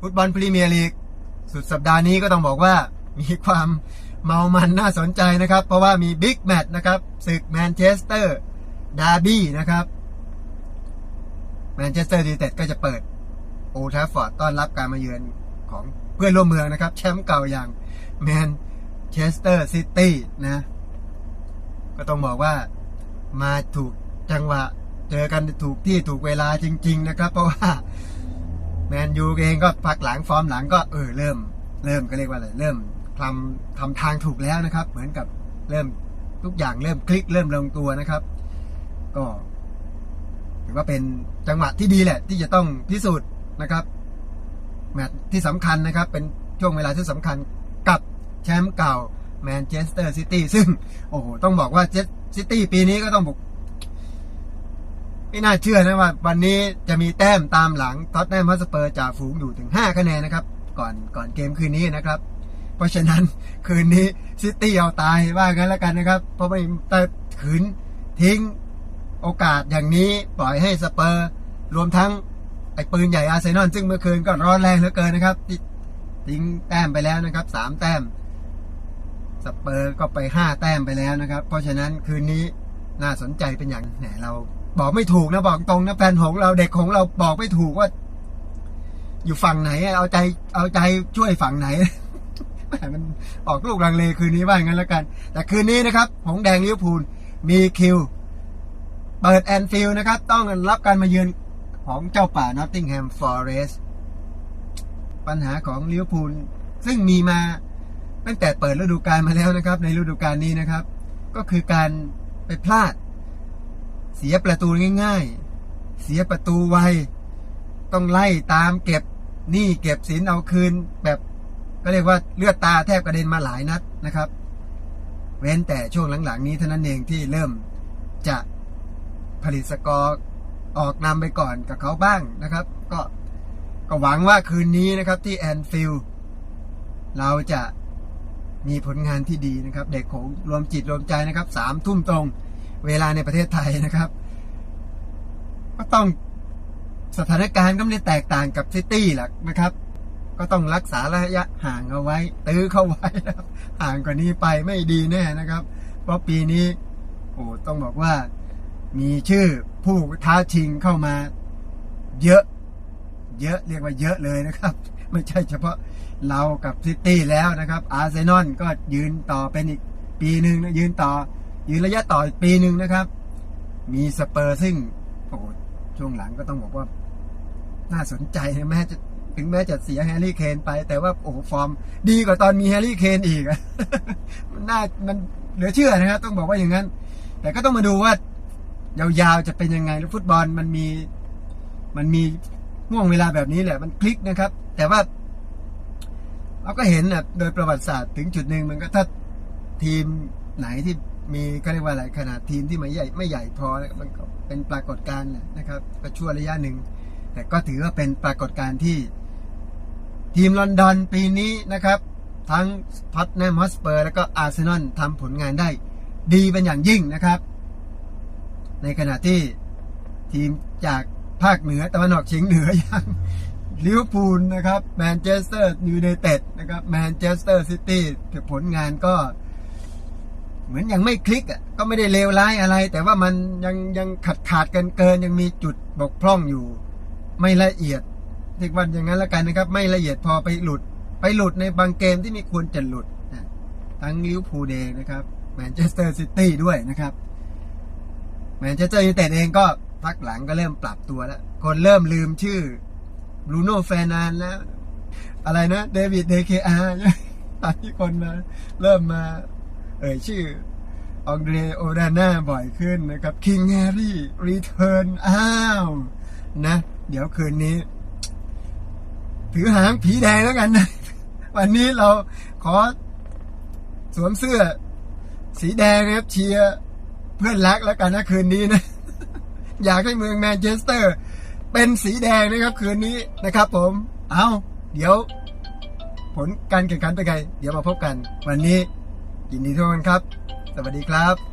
ฟุตบอลพรีเมียร์ลีกสุดสัปดาห์นี้ก็ต้องบอกว่ามีความเมามันน่าสนใจนะครับ เพราะว่ามีบิ๊กแมตช์นะครับศึกแมนเชสเตอร์ดาร์บี้นะครับแมนเชสเตอร์ยูไนเต็ดก็จะเปิดโอทราฟอร์ดต้อนรับการมาเยือนของเพื่อนร่วมเมืองนะครับ แชมป์เก่าอย่างแมนเชสเตอร์ซิตี้นะ ก็ต้องบอกว่ามาถูกจังหวะ เจอกันถูกที่ถูกเวลาจริง ๆ นะครับ เพราะว่า แมนยูเองก็พักหลังฟอร์มหลังก็เออเริ่ม เริ่มก็เรียกว่าอะไรเริ่มทำทำทางถูกแล้วนะครับ เหมือนกับเริ่มทุกอย่างเริ่มคลิกเริ่มลงตัวนะครับ ก็ถือว่าเป็นจังหวะที่ดีแหละ ที่จะต้องพิสูจน์นะครับแมตช์ที่สำคัญนะครับ เป็นช่วงเวลาที่สำคัญกับแชมป์เก่าแมนเชสเตอร์ซิตี้ซึ่งโอ้โหต้องบอกว่าเจสซิตี้ปีนี้ก็ต้องบอก ไม่น่าเชื่อนะว่าวันนี้จะมีแต้มตามหลังท็อตแนมฮอสเปอร์จ่าฝูงอยู่ถึง 5 คะแนนนะครับ ก่อนก่อนเกมคืนนี้นะครับ เพราะฉะนั้นคืนนี้ซิตี้เอาตายว่างั้นแล้วกันนะครับ เพราะไม่แต่ขืนทิ้งโอกาสอย่างนี้ปล่อยให้สเปอร์ รวมทั้งไอ้ปืนใหญ่อาร์เซนอลซึ่งเมื่อคืนก็ร้อนแรงเหลือเกินนะครับทิ้งแต้มไปแล้วนะครับสามแต้ม สเปอร์ก็ไปห้าแต้มไปแล้วนะครับ เพราะฉะนั้นคืนนี้น่าสนใจเป็นอย่างแหนเรา บอกไม่ถูกนะบอกตรงนะแฟนของเราเด็กของเราบอกไม่ถูกว่า อยู่ฝั่งไหนเอาใจ เอาใจช่วยฝั่งไหนแหมมันออกลูกรังเลคืนนี้ว่าอย่างนั้นแล้วกัน แต่คืนนี้นะครับหงแดงลิเวอร์พูลมีคิว เปิดแอนฟิลด์นะครับ ต้องรับการมาเยือนของเจ้าป่านอตติงแฮมฟอร์เรสปัญหาของลิเวอร์พูลซึ่งมีมาตั้งแต่เปิดฤดูกาลมาแล้วนะครับ ในฤดูกาลนี้นะครับ ก็คือการไปพลาด เสียประตูง่าย ๆ เสียประตูไว ต้องไล่ตามเก็บหนี้เก็บสินเอาคืนแบบก็เรียกว่าเลือดตาแทบกระเด็นมาหลายนัดนะครับ เว้นแต่ช่วงหลังๆ นี้เท่านั้นเองที่เริ่มจะผลิตสกอร์ออกนำไปก่อนกับเขาบ้างนะครับ ก็ก็หวังว่าคืนนี้นะครับที่แอนฟิลเราจะมีผลงานที่ดีนะครับ เด็กของรวมจิตรวมใจนะครับสามทุ่มตรง เวลาในประเทศไทยนะครับ ก็ต้องสถานการณ์ก็ไม่ได้แตกต่างกับซิตี้หรอกนะครับ ก็ต้องรักษาระยะห่างเอาไว้ ตื้อเข้าไว้นะครับห่างกว่านี้ไปไม่ดีแน่นะครับ เพราะปีนี้โอ้ต้องบอกว่ามีชื่อผู้ท้าชิงเข้ามาเยอะ เยอะเรียกว่าเยอะเลยนะครับ ไม่ใช่เฉพาะเรากับซิตี้แล้วนะครับ อาร์เซนอลก็ยืนต่อเป็นอีกปีหนึ่งนะยืนต่อ ยืนระยะต่อปีหนึ่งนะครับ มีสเปอร์ซึ่งโอ้โหช่วงหลังก็ต้องบอกว่า น่าสนใจแม้จะถึงแม้จะเสียแฮร์รี่เคนไป แต่ว่าโอ้โหฟอร์ม ดีกว่าตอนมีแฮร์รี่เคนอีกมันน่ามันเหลือเชื่อนะครับ ต้องบอกว่าอย่างนั้น แต่ก็ต้องมาดูว่ายาวๆจะเป็นยังไงแล้วฟุตบอลมันมี มันมีห่วงเวลาแบบนี้แหละ มันคลิกนะครับ แต่ว่าเราก็เห็นนะโดยประวัติศาสตร์ถึงจุดหนึ่งมันก็ถ้าทีมไหนที่ มีก็เรียกว่าอะไรขนาดทีมที่ไม่ใหญ่ไม่ใหญ่พอมันก็เป็นปรากฏการณ์แหละนะครับก็ชั่วระยะหนึ่ง แต่ก็ถือว่าเป็นปรากฏการณ์ที่ทีมลอนดอนปีนี้นะครับ ทั้งพัตแนมฮอสเปอร์ แล้วก็อาร์เซนอลทำผลงานได้ดีเป็นอย่างยิ่งนะครับ ในขณะที่ทีมจากภาคเหนือตะวันออกเฉียงเหนืออย่างลิเวอร์พูลนะครับแมนเชสเตอร์ยูไนเต็ดนะครับแมนเชสเตอร์ซิตี้ผลงานก็ เหมือนยังไม่คลิกอะก็ไม่ได้เลวร้ายอะไร แต่ว่ามันยังยังขาดขาดกันเกินยังมีจุดบกพร่องอยู่ ไม่ละเอียดเรียกว่าอย่างนั้นละกันนะครับ ไม่ละเอียดพอไปหลุด ไปหลุดในบางเกมที่มีควรจะหลุดทั้งลิวพูเองนะครับแมนเชสเตอร์ซิตี้ด้วยนะครับแมนเชสเตอร์ยูไนเต็ดเองก็พักหลังก็เริ่มปรับตัวแล้วคนเริ่มลืมชื่อบรูโน่แฟรนานแล้ว อะไรนะเดวิดเดเคอาร์ตอนที่คนมาเริ่มมา เอ่ยชื่ออองเดรโอดาน่าบ่อยขึ้นนะครับคิงแฮร์รี่รีเทิร์นอ้าวนะ เดี๋ยวคืนนี้ ถือหางผีแดงแล้วกันนะ วันนี้เราขอสวมเสื้อ สีแดงนะครับเชียร์เพื่อนรักแล้วกันนะคืนนี้นะ อยากให้เมืองแมนเชสเตอร์ เป็นสีแดงนะครับคืนนี้นะครับ ผม เอาเดี๋ยว ผลการแข่งขันเป็นไง เดี๋ยวมาพบกัน วันนี้ ยินดีทุกคนครับ สวัสดีครับ